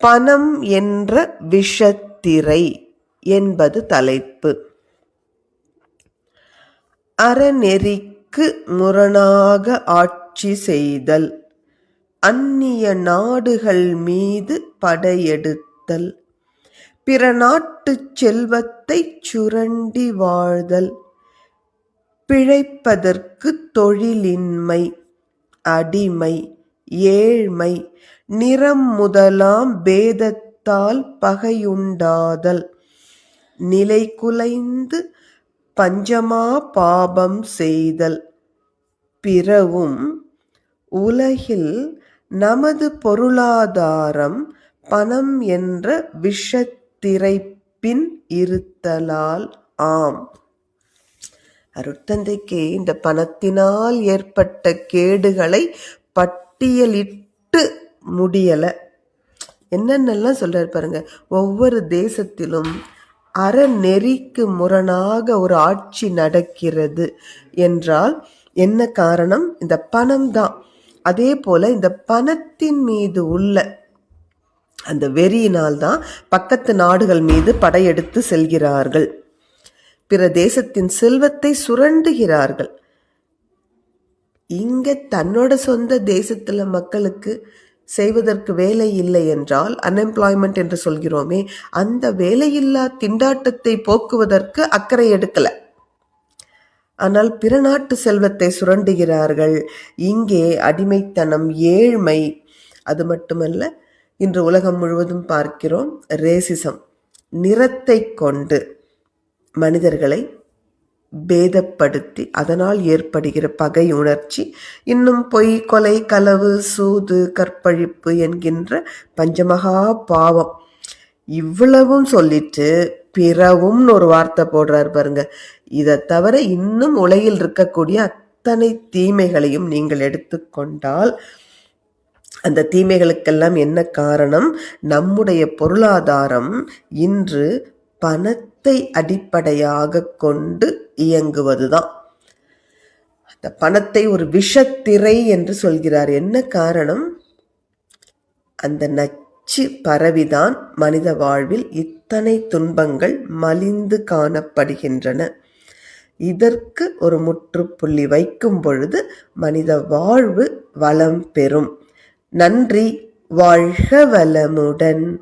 பணம் என்ற விஷத்திரை என்பது தலைப்பு. அறநெறிக்கு முரணாக ஆட்சி செய்தல் அந்நிய நாடுகள் மீது படையெடுத்தல் பிற நாட்டுச் செல்வத்தைச் சுரண்டி வாழ்தல் பிழைப்பதற்கு தொழிலின்மை அடிமை ஏழ்மை நிறம் முதலாம் பேதத்தால் பகையுண்டாதல். நிலை குலைந்து பஞ்சமா பாபம் செய்தல். பிறவும் உலகில் நமது பொருளாதாரம் பணம் என்ற விஷத்திரைப்பின் இருத்தலால் ஆம். அருட்தந்தைக்கு இந்த பணத்தினால் ஏற்பட்ட கேடுகளை பட்டியலிட்டு முடியலை. என்னென்னலாம் சொல்கிறார் பாருங்க. ஒவ்வொரு தேசத்திலும் அறநெறிக்கு முரணாக ஒரு ஆட்சி நடக்கிறது என்றால் என்ன காரணம்? இந்த பணம் தான். அதே போல இந்த பணத்தின் மீது உள்ள அந்த வெறியினால் தான் பக்கத்து நாடுகள் மீது படையெடுத்து செல்கிறார்கள். பிற தேசத்தின் செல்வத்தை சுரண்டுகிறார்கள். இங்க தன்னோட சொந்த தேசத்துல மக்களுக்கு செய்வதற்கு வேலை இல்லை என்றால் அன்எம்ப்ளாய்மெண்ட் என்று சொல்கிறோமே அந்த வேலையில்லா திண்டாட்டத்தை போக்குவதற்கு அக்கறை எடுக்கல. ஆனால் பிற நாட்டு செல்வத்தை சுரண்டுகிறார்கள். இங்கே அடிமைத்தனம் ஏழ்மை அது மட்டுமல்ல இன்று உலகம் முழுவதும் பார்க்கிறோம் ரேசிசம் நிறத்தை கொண்டு மனிதர்களை பேதப்படுத்தி அதனால் ஏற்படுகிற பகை உணர்ச்சி இன்னும் பொய் கொலை களவு சூது கற்பழிப்பு என்கின்ற பஞ்சமகா பாவம். இவ்வளவும் சொல்லிட்டு பிறவும்னு ஒரு வார்த்தை போடுறார் பாருங்க. இதை தவிர இன்னும் உலகில் இருக்கக்கூடிய அத்தனை தீமைகளையும் நீங்கள் எடுத்துக்கொண்டால் அந்த தீமைகளுக்கெல்லாம் என்ன காரணம்? நம்முடைய பொருளாதாரம் இன்று பணத்தை அடிப்படையாக கொண்டு இயங்குவதுதான். அந்த பணத்தை ஒரு விஷத்திரை என்று சொல்கிறார். என்ன காரணம்? அந்த நச்சு பரவிதான் மனித வாழ்வில் இத்தனை துன்பங்கள் மலிந்து காணப்படுகின்றன. இதற்கு ஒரு முற்றுப்புள்ளி வைக்கும் பொழுது மனித வாழ்வு வளம் பெறும். நன்றி வாழ்க வளமுடன்.